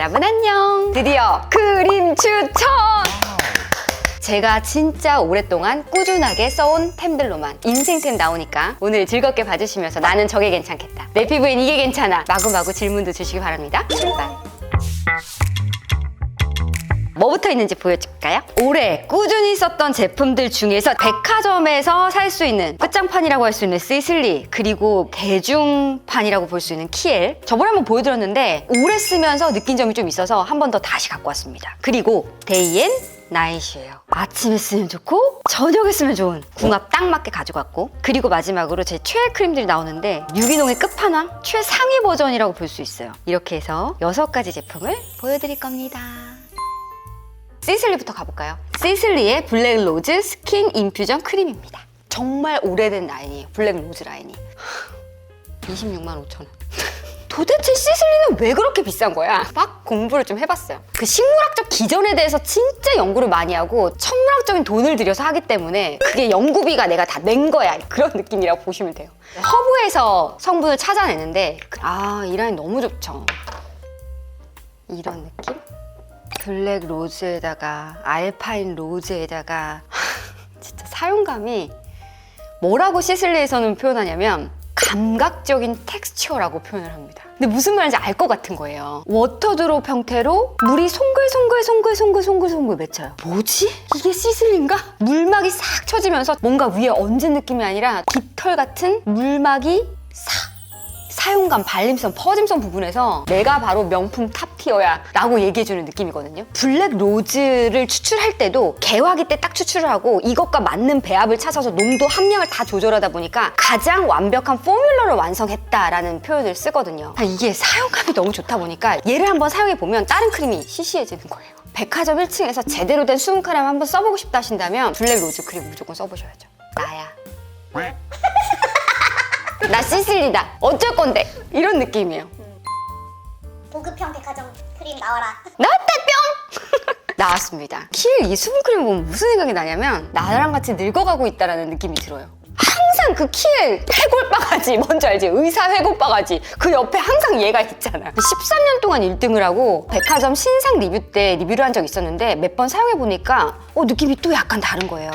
여러분 안녕. 드디어 그림 추천. 제가 진짜 오랫동안 꾸준하게 써온 템들로만 인생템 나오니까 오늘 즐겁게 봐주시면서 나는 저게 괜찮겠다. 내 피부엔 이게 괜찮아. 마구마구 질문도 주시기 바랍니다. 출발. 뭐부터 있는지 보여줄까요? 올해 꾸준히 썼던 제품들 중에서 백화점에서 살 수 있는 끝장판이라고 할 수 있는 시슬리 그리고 대중판이라고 볼 수 있는 키엘. 저번에 한번 보여드렸는데 오래 쓰면서 느낀 점이 좀 있어서 한 번 더 다시 갖고 왔습니다. 그리고 데이앤 나잇이에요 아침에 쓰면 좋고 저녁에 쓰면 좋은 궁합 딱 맞게 가져갔고 그리고 마지막으로 제 최애 크림들이 나오는데 유기농의 끝판왕 최상위 버전이라고 볼 수 있어요. 이렇게 해서 여섯 가지 제품을 보여드릴 겁니다 시슬리부터 가볼까요? 시슬리의 블랙 로즈 스킨 인퓨전 크림입니다. 정말 오래된 라인이에요. 블랙 로즈 라인이. 26만 5천 원. 도대체 시슬리는 왜 그렇게 비싼 거야? 막 공부를 좀 해봤어요. 그 식물학적 기전에 대해서 진짜 연구를 많이 하고 천문학적인 돈을 들여서 하기 때문에 그게 연구비가 내가 다 낸 거야. 그런 느낌이라고 보시면 돼요. 허브에서 성분을 찾아내는데 아, 이 라인 너무 좋죠. 이런 느낌? 블랙 로즈에다가 알파인 로즈에다가 진짜 사용감이 뭐라고 시슬리에서는 표현하냐면 감각적인 텍스처라고 표현을 합니다. 근데 무슨 말인지 알 것 같은 거예요. 워터드롭 형태로 물이 송글송글 송글 송글 송글 송글 맺혀요. 뭐지? 이게 시슬리인가? 물막이 싹 쳐지면서 뭔가 위에 얹은 느낌이 아니라 깃털 같은 물막이 싹 사용감, 발림성, 퍼짐성 부분에서 내가 바로 명품 탑티어야 라고 얘기해주는 느낌이거든요. 블랙 로즈를 추출할 때도 개화기 때 딱 추출을 하고 이것과 맞는 배합을 찾아서 농도 함량을 다 조절하다 보니까 가장 완벽한 포뮬러를 완성했다라는 표현을 쓰거든요. 아, 이게 사용감이 너무 좋다 보니까 얘를 한번 사용해보면 다른 크림이 시시해지는 거예요. 백화점 1층에서 제대로 된 수분 크림 한번 써보고 싶다 하신다면 블랙 로즈 크림 무조건 써보셔야죠. 나야. 나 시슬리다. 어쩔 건데? 이런 느낌이에요. 보급형 백화점 크림 나와라. 나왔다 뿅! 나왔습니다. 키엘 이 수분 크림 보면 무슨 생각이 나냐면 나랑 같이 늙어가고 있다라는 느낌이 들어요. 항상 그 키엘 회골바가지 뭔지 알지? 의사 회골바가지 그 옆에 항상 얘가 있잖아. 13년 동안 1등을 하고 백화점 신상 리뷰 때 리뷰를 한 적 있었는데 몇 번 사용해보니까 어, 느낌이 또 약간 다른 거예요.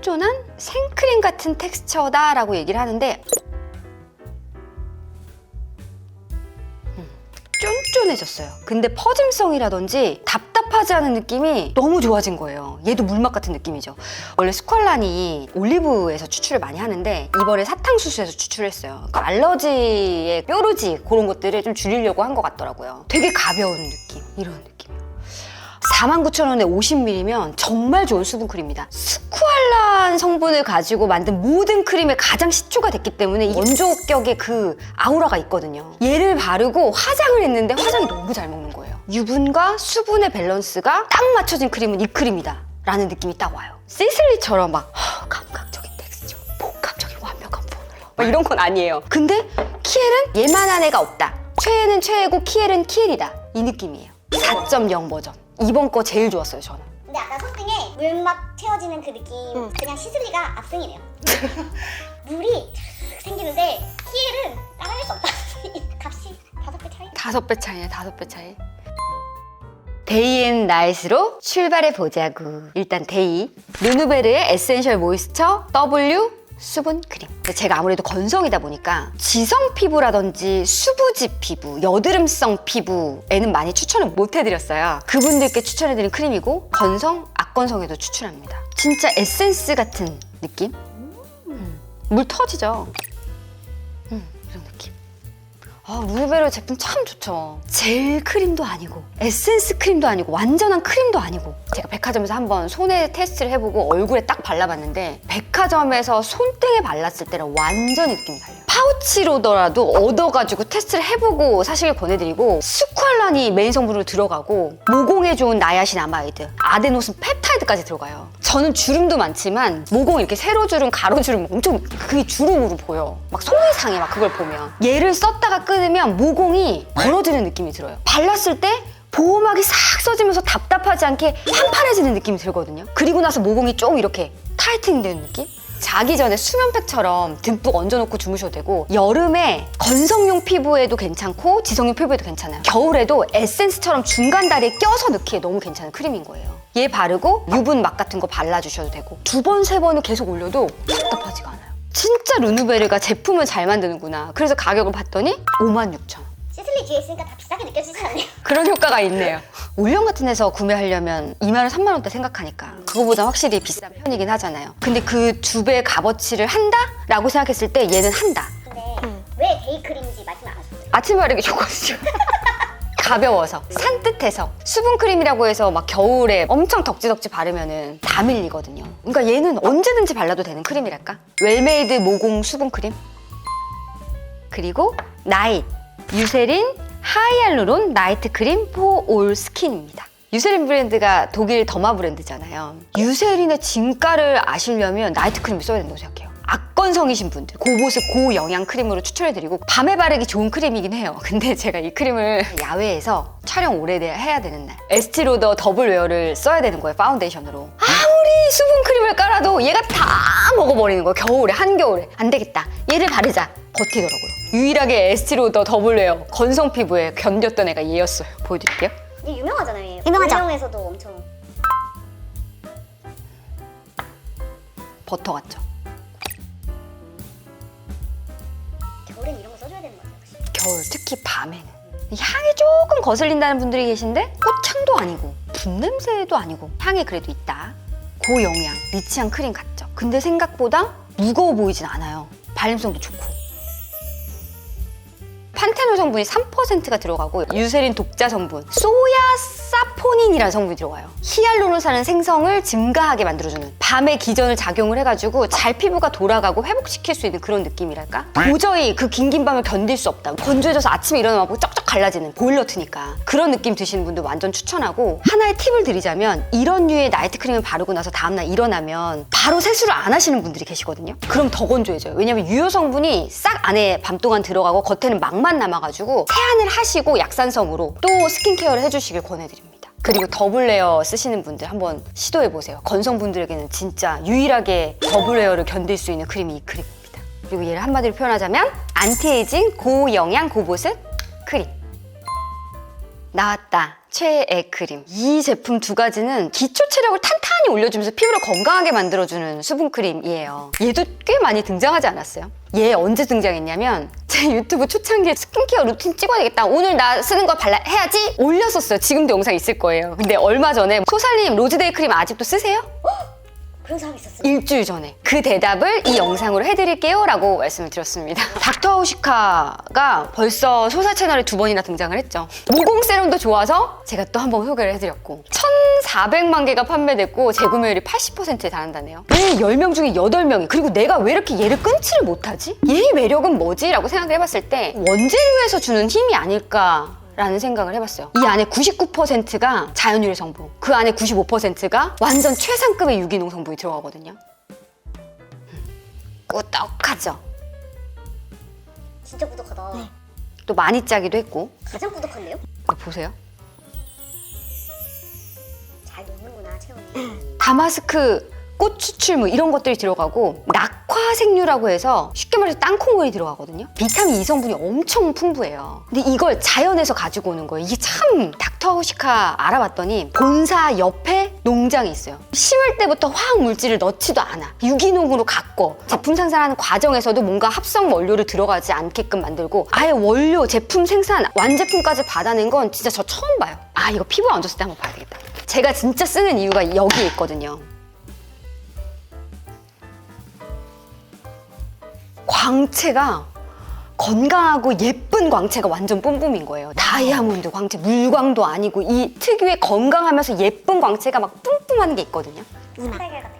쫀쫀한 생크림 같은 텍스처다 라고 얘기를 하는데 쫀쫀해졌어요. 근데 퍼짐성이라든지 답답하지 않은 느낌이 너무 좋아진 거예요. 얘도 물맛 같은 느낌이죠. 원래 스퀄란이 올리브에서 추출을 많이 하는데 이번에 사탕수수에서 추출했어요. 그러니까 알러지의 뾰루지 그런 것들을 좀 줄이려고 한 것 같더라고요. 되게 가벼운 느낌, 이런 느낌이요. 49,000원에 50ml면 정말 좋은 수분크림입니다. 스쿠알란 성분을 가지고 만든 모든 크림의 가장 시초가 됐기 때문에 원조격의 그 아우라가 있거든요. 얘를 바르고 화장을 했는데 화장이 너무 잘 먹는 거예요. 유분과 수분의 밸런스가 딱 맞춰진 크림은 이 크림이다. 라는 느낌이 딱 와요. 시슬리처럼 막 허, 감각적인 텍스처, 복합적인 완벽한 포뮬러 막 이런 건 아니에요. 근데 키엘은 얘만한 애가 없다. 최애는 최애고 키엘은 키엘이다. 이 느낌이에요. 4.0 버전. 이번 거 제일 좋았어요, 저는. 근데 아까 손등에 물 막 채워지는 그 느낌 그냥 시슬리가 압승이네요. 물이 탁 생기는데 키엘은 따라갈 수 없다. 값이 다섯 배 차이. 다섯 배 차이네, 다섯 배 차이. 데이 앤 나잇으로 출발해 보자구. 일단 데이. 르누베르의 에센셜 모이스처 W 수분 크림. 제가 아무래도 건성이다 보니까 지성 피부라든지 수부지 피부, 여드름성 피부에는 많이 추천을 못 해드렸어요. 그분들께 추천해드린 크림이고 건성, 악건성에도 추천합니다. 진짜 에센스 같은 느낌? 음, 물 터지죠. 아, 루베르 제품 참 좋죠. 젤 크림도 아니고, 에센스 크림도 아니고, 완전한 크림도 아니고. 제가 백화점에서 한번 손에 테스트를 해보고 얼굴에 딱 발라봤는데, 백화점에서 손등에 발랐을 때랑 완전히 느낌이 달라요. 파우치로더라도 얻어가지고 테스트를 해보고 사실 권해드리고, 스쿠알란이 메인 성분으로 들어가고, 모공에 좋은 나야신 아마이드, 아데노신 펩타이드까지 들어가요. 저는 주름도 많지만, 모공 이렇게 세로 주름, 가로 주름 엄청 그게 주름으로 보여. 막 속이 상해, 막 그걸 보면. 얘를 썼다가 끊으면 모공이 벌어지는 느낌이 들어요. 발랐을 때 보호막이 싹 써지면서 답답하지 않게 판판해지는 느낌이 들거든요. 그리고 나서 모공이 좀 이렇게 타이팅되는 느낌? 자기 전에 수면팩처럼 듬뿍 얹어놓고 주무셔도 되고 여름에 건성용 피부에도 괜찮고 지성용 피부에도 괜찮아요. 겨울에도 에센스처럼 중간 다리에 껴서 넣기에 너무 괜찮은 크림인 거예요. 얘 바르고 유분 막 같은 거 발라주셔도 되고 두 번, 세 번을 계속 올려도 답답하지가 않아요. 진짜 르누베르가 제품을 잘 만드는구나. 그래서 가격을 봤더니 56,000원. 시슬리 뒤에 있으니까 다 비싸게 느껴지지 않네요. 그런 효과가 있네요. 올영 같은 데서 구매하려면 2만 원, 3만 원대 생각하니까 그거보다 확실히 비싼 편이긴 하잖아요. 근데 그 두 배의 값어치를 한다라고 생각했을 때 얘는 한다. 근데 왜 데이크림인지 말씀 안 하셨어요? 아침 바르기 좋거든요. 가벼워서 산뜻해서 수분 크림이라고 해서 막 겨울에 엄청 덕지덕지 바르면은 다 밀리거든요. 그러니까 얘는 언제든지 발라도 되는 크림이랄까? 웰메이드 모공 수분 크림. 그리고 나잇 유세린 하이알루론 나이트 크림 포 올 스킨입니다. 유세린 브랜드가 독일 더마 브랜드잖아요. 유세린의 진가를 아시려면 나이트 크림을 써야 된다고 생각해요. 악건성이신 분들, 고보습 고영양 크림으로 추천해드리고 밤에 바르기 좋은 크림이긴 해요. 근데 제가 이 크림을 야외에서 촬영 오래 해야 되는 날 에스티로더 더블 웨어를 써야 되는 거예요, 파운데이션으로. 아무리 수분 크림을 깔아도 얘가 다 먹어버리는 거예요, 겨울에, 한겨울에. 안 되겠다. 얘를 바르자. 버티더라고요. 유일하게 에스티로더 더블 웨어 건성 피부에 견뎠던 애가 얘였어요. 보여드릴게요. 이게 유명하잖아요. 얘. 유명하죠? 올영에서도 엄청 버터 같죠? 겨울엔 이런 거 써줘야 되는 거 같아요. 역시. 겨울 특히 밤에는 향이 조금 거슬린다는 분들이 계신데 꽃향도 아니고 분냄새도 아니고 향이 그래도 있다 고영양 리치한 크림 같죠 근데 생각보다 무거워 보이진 않아요 발림성도 좋고 판테놀 성분이 3%가 들어가고 유세린 독자 성분 소야 사포닌이라는 성분이 들어가요. 히알루론산은 생성을 증가하게 만들어주는 밤에 기전을 작용을 해가지고 잘 피부가 돌아가고 회복시킬 수 있는 그런 느낌이랄까? 도저히 그 긴 긴 밤을 견딜 수 없다. 건조해져서 아침에 일어나면 쩍쩍 갈라지는 보일러 트니까 그런 느낌 드시는 분들 완전 추천하고 하나의 팁을 드리자면 이런 류의 나이트 크림을 바르고 나서 다음날 일어나면 바로 세수를 안 하시는 분들이 계시거든요. 그럼 더 건조해져요. 왜냐면 유효 성분이 싹 안에 밤 동안 들어가고 겉에는 막만 남아가지고 세안을 하시고 약산성으로 또 스킨케어를 해주시길 권해드립니다 그리고 더블 레어 쓰시는 분들 한번 시도해 보세요. 건성분들에게는 진짜 유일하게 더블 레어를 견딜 수 있는 크림이 이 크림입니다. 그리고 얘를 한마디로 표현하자면 안티에이징 고영양 고보습 크림. 나왔다. 최애 크림. 이 제품 두 가지는 기초 체력을 탄탄히 올려주면서 피부를 건강하게 만들어주는 수분 크림이에요. 얘도 꽤 많이 등장하지 않았어요? 얘 언제 등장했냐면 제 유튜브 초창기에 스킨케어 루틴 찍어야 되겠다. 오늘 나 쓰는 거 발라 해야지. 올렸었어요. 지금도 영상 있을 거예요. 근데 얼마 전에 소살님 로즈데이 크림 아직도 쓰세요? 그런 사람이 있었어요. 일주일 전에 그 대답을 이 영상으로 해드릴게요 라고 말씀을 드렸습니다 닥터 하우시카가 벌써 소사 채널에 두 번이나 등장을 했죠 모공 세럼도 좋아서 제가 또 한 번 소개를 해드렸고 1400만 개가 판매됐고 재구매율이 80%에 달한다네요 왜 10명 중에 8명이 그리고 내가 왜 이렇게 얘를 끊지를 못하지? 얘의 매력은 뭐지? 라고 생각을 해봤을 때 원재료에서 주는 힘이 아닐까 라는 생각을 해봤어요. 이 안에 99%가 자연유래 성분, 그 안에 95%가 완전 최상급의 유기농 성분이 들어가거든요. 음, 꾸덕하죠. 진짜 꾸덕하다. 네. 또 많이 짜기도 했고. 가장 꾸덕한데요? 보세요. 잘 녹는구나 체온이. 다마스크 꽃 추출물 이런 것들이 들어가고 낙 화색류라고 해서 쉽게 말해서 땅콩물이 들어가거든요. 비타민 E 성분이 엄청 풍부해요. 근데 이걸 자연에서 가지고 오는 거예요. 이게 참 닥터호시카 알아봤더니 본사 옆에 농장이 있어요. 심을 때부터 화학 물질을 넣지도 않아. 유기농으로 가꿔. 제품 생산하는 과정에서도 뭔가 합성 원료를 들어가지 않게끔 만들고 아예 원료 제품 생산 완제품까지 받아낸 건 진짜 저 처음 봐요. 아 이거 피부 안 좋을 때 한번 봐야 되겠다. 제가 진짜 쓰는 이유가 여기에 있거든요. 광채가 건강하고 예쁜 광채가 완전 뿜뿜인 거예요. 다이아몬드 광채, 물광도 아니고 이 특유의 건강하면서 예쁜 광채가 막 뿜뿜하는 게 있거든요. 깐달걀.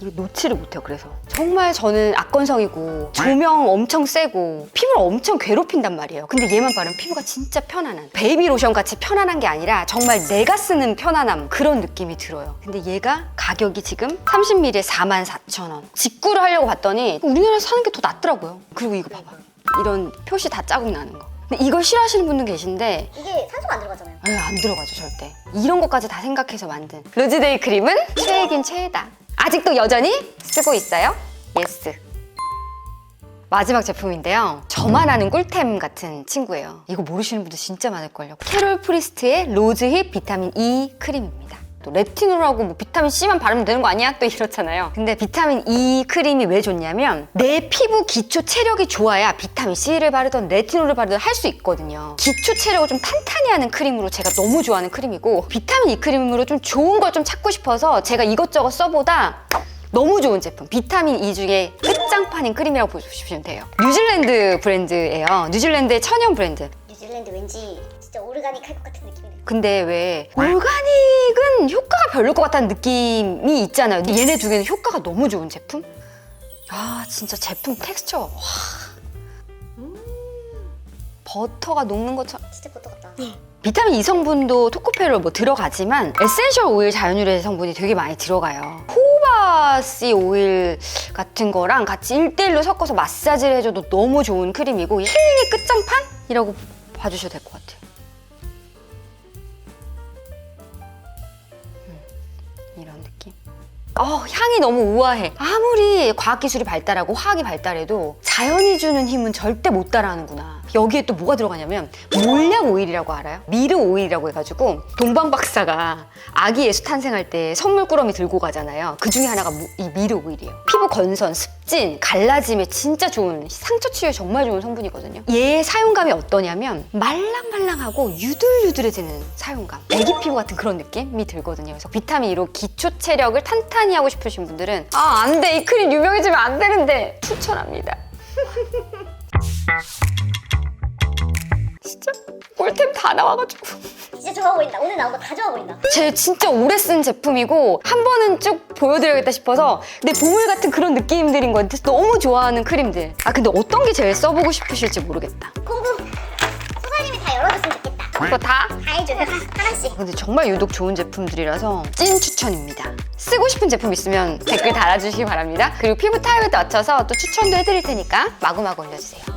이거 놓지를 못해요, 그래서. 정말 저는 악건성이고 조명 엄청 세고 피부를 엄청 괴롭힌단 말이에요. 근데 얘만 바르면 피부가 진짜 편안한. 베이비 로션 같이 편안한 게 아니라 정말 내가 쓰는 편안함 그런 느낌이 들어요. 근데 얘가 가격이 지금 30ml에 44,000원. 직구를 하려고 봤더니 우리나라에서 사는 게 더 낫더라고요. 그리고 이거 봐봐. 이런 표시 다 자국 나는 거. 근데 이걸 싫어하시는 분들 계신데 이게 산소가 안 들어가잖아요. 에이, 안 들어가죠 절대 이런 것까지 다 생각해서 만든 루즈데이 크림은 최애긴 최애다 아직도 여전히 쓰고 있어요? 예스. 마지막 제품인데요. 저만 아는 꿀템 같은 친구예요. 이거 모르시는 분들 진짜 많을걸요. 캐롤 프리스트의 로즈힙 비타민 E 크림입니다. 또 레티놀하고 뭐 비타민 C만 바르면 되는 거 아니야? 또 이렇잖아요. 근데 비타민 E 크림이 왜 좋냐면 내 피부 기초 체력이 좋아야 비타민 C를 바르던 레티놀을 바르던 할 수 있거든요. 기초 체력을 좀 탄탄히 하는 크림으로 제가 너무 좋아하는 크림이고 비타민 E 크림으로 좀 좋은 걸 좀 찾고 싶어서 제가 이것저것 써보다 너무 좋은 제품 비타민 E 중에 끝장판인 크림이라고 보시면 돼요 뉴질랜드 브랜드예요 뉴질랜드의 천연 브랜드 뉴질랜드 왠지 진짜 오르가닉 할 것 같은 느낌이네요. 근데 왜 올가닉은 효과가 별로일 것 같다는 느낌이 있잖아요 얘네 두 개는 효과가 너무 좋은 제품 아 진짜 제품 텍스처 와 버터가 녹는 것처럼 진짜 버터 같다. 비타민 E 성분도 토코페로 뭐 들어가지만 에센셜 오일 자연유래 성분이 되게 많이 들어가요. 호바씨 오일 같은 거랑 같이 1대1로 섞어서 마사지를 해줘도 너무 좋은 크림이고 힐링의 끝장판이라고 봐주셔도 될 것 같아요. 어, 향이 너무 우아해. 아무리 과학기술이 발달하고 화학이 발달해도 자연이 주는 힘은 절대 못 따라하는구나. 여기에 또 뭐가 들어가냐면 몰약 오일이라고 알아요? 미르 오일이라고 해가지고 동방 박사가 아기 예수 탄생할 때 선물 꾸러미 들고 가잖아요. 그 중에 하나가 무- 이 미르 오일이에요. 피부 건선, 습진, 갈라짐에 진짜 좋은 상처 치유에 정말 좋은 성분이거든요. 얘의 사용감이 어떠냐면 말랑말랑하고 유들유들해지는 사용감. 애기 피부 같은 그런 느낌이 들거든요. 그래서 비타민 E로 기초 체력을 탄탄히 하고 싶으신 분들은 아 안 돼 이 크림 유명해지면 안 되는데 추천합니다. 진짜 꿀템 다 나와가지고. 진짜 좋아 보인다. 오늘 나온 거 다 좋아 보인다. 제 진짜 오래 쓴 제품이고 한 번은 쭉 보여드려야겠다 싶어서 내 보물 같은 그런 느낌들인 것 같아서 너무 좋아하는 크림들 아 근데 어떤 게 제일 써보고 싶으실지 모르겠다 공구. 소사님이 다 열어줬으면 좋겠다. 이거 다? 다 해줘요. 하나씩. 근데 정말 유독 좋은 제품들이라서 찐 추천입니다 쓰고 싶은 제품 있으면 댓글 달아주시기 바랍니다 그리고 피부 타입에 맞춰서 또 추천도 해드릴 테니까 마구마구 올려주세요